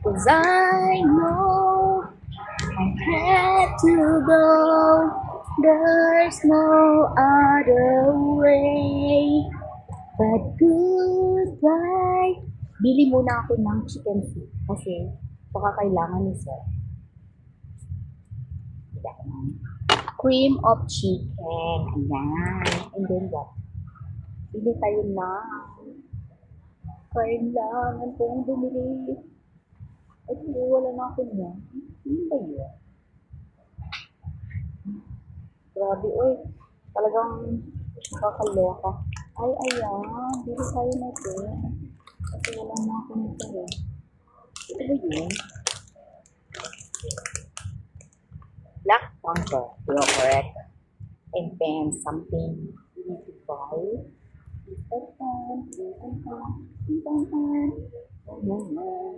Cause I know I had to go. There's no other way. But goodbye. Bili muna ako ng chicken soup kasi baka kailangan ni sir. Cream of chicken. Ayan. And then what? Bili tayo na. Kailangan kong bumili. Ay, hindi, wala na ako niya. Ano ba yun? Grabe, oy. Talagang nakakaloka. Ay, ayan. Bili tayo na ito. Kasi wala na ako nito eh. Ito ba yun? Black Panther. You're correct. And then something you need to buy. Pan, isang pan, isang pan. Oh, no, no.